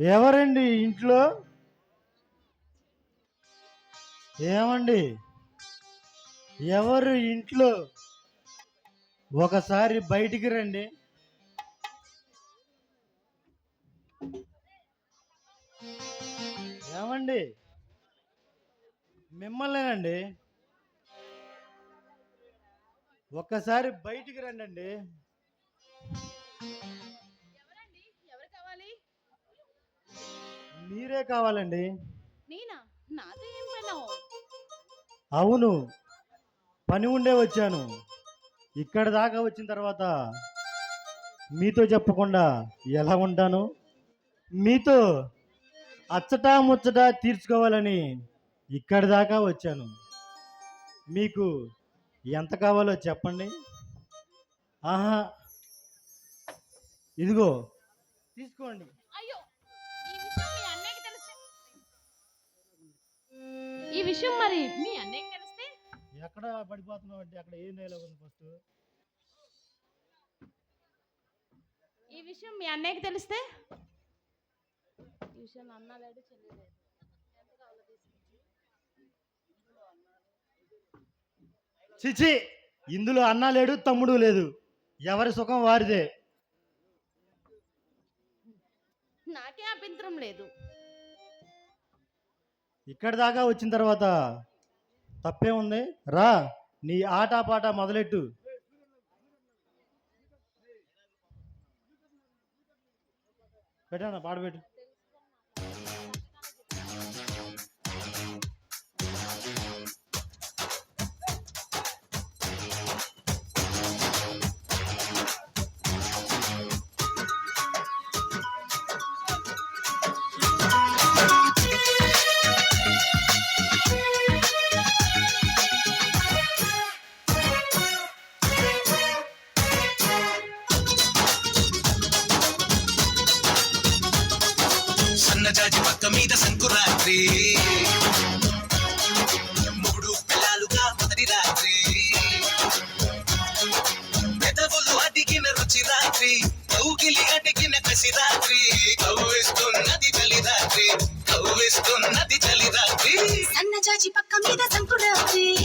ఎవరండి ఇంట్లో? ఏమండి? ఎవరు ఇంట్లో? ఒకసారి బయటికి రండి. ఏమండి? మిమ్మల్నేనండి. ఒక్కసారి బయటికి రండి మీరే కావాలండి. నేనా? నాతో ఏం పన్నావు అవును. పని ఉండే వచ్చాను. ఇక్కడ దాకా వచ్చిన తర్వాత మీతో చెప్పకుండా ఎలా ఉంటాను? మీతో అచ్చటా ముచ్చట తీర్చుకోవాలని ఇక్కడి దాకా వచ్చాను. మీకు ఎంత కావాలో చెప్పండి. ఆహా. ఇదిగో తీసుకోండి. విషయం మరి. మీ అన్నయ్యకి తెలిస్తే ఎక్కడ పడిపోతున్నావు అంటే అక్కడ ఏం డైలాగ్ ఉంది ఫస్ట్ ఈ విషయం మీ అన్నయ్యకి తెలిస్తే? ఈ విషయం అన్న లేదు. చిచి ఇందులో అన్న లేడు తమ్ముడు లేదు. ఎవరి సుఖం వారిదే. నాకే అభ్యంతరం లేదు. ఇక్కడ దాకా వచ్చిన తర్వాత తప్పే ఉంది. రా నీ ఆట పాట మొదలెట్టు. పెట్టానా పాట సన్న సన్నజాజి పక్క మీద సంకురాత్రి. మూడు పిల్లలుగా మొదటి రాత్రి. పెదవులు అడిగిన రుచి రాత్రి. కౌగిలి అడిగిన కసి రాత్రి. కవ్విస్తున్నది చలి రాత్రి. కవ్విస్తున్నది చలి రాత్రి. సన్న సన్నజాజి పక్క మీద సంకురాత్రి.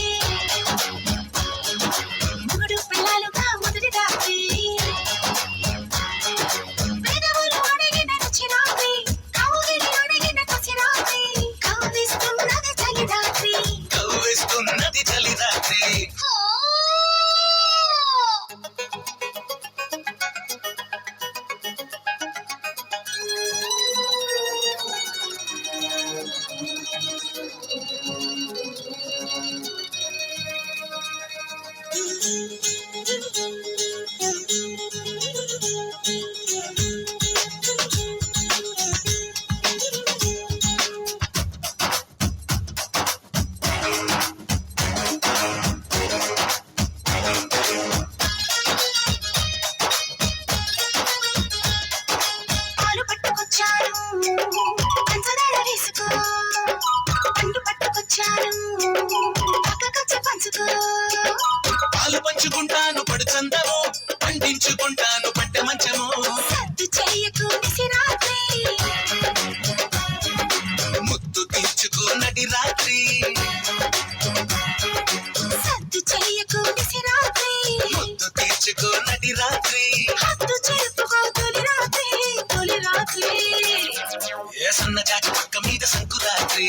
ఏ సన్న జాతి పక్క మీద సంకురాత్రి.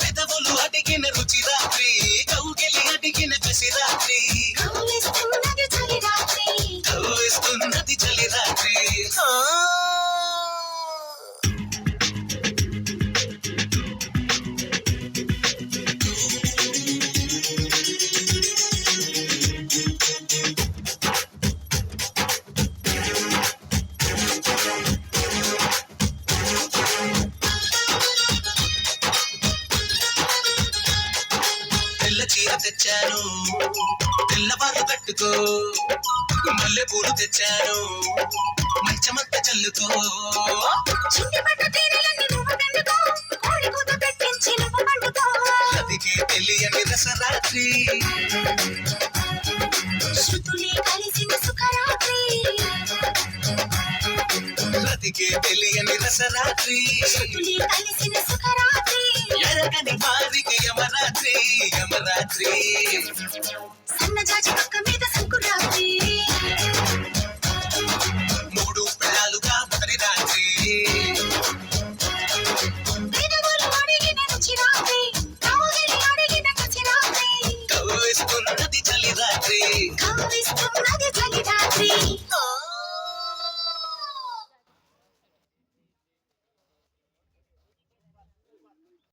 పెదవులు అడిగిన రుచి రాత్రి. కౌగిలి అడిగిన కసి రాత్రి. తెచ్చాను. తెల్లవారు కట్టుకో. మల్లె పూలు తెచ్చాను. మంచమంత చల్లుకో. చుండి పట్టు తీరలన్నీ నువ్వు పిండుకో. కోడి కూత పెట్టించి నువ్వు పండుకో. అది రతికే తెలియని రసరాత్రి శృతులే కలిసిన సుఖరాత్రి. రతికే తెలియని రసరాత్రి శృతులే కలిసిన సుఖరాత్రి. యమరాత్రి సన్నజాజి పక్క మీద సంకురాత్రి మూడు పిల్లలుగా మొదటి రాత్రి. రాత్రి రాత్రి కవ్వేస్తున్నది చలి రాత్రి. కవ్విస్తున్నది చలి రాత్రి.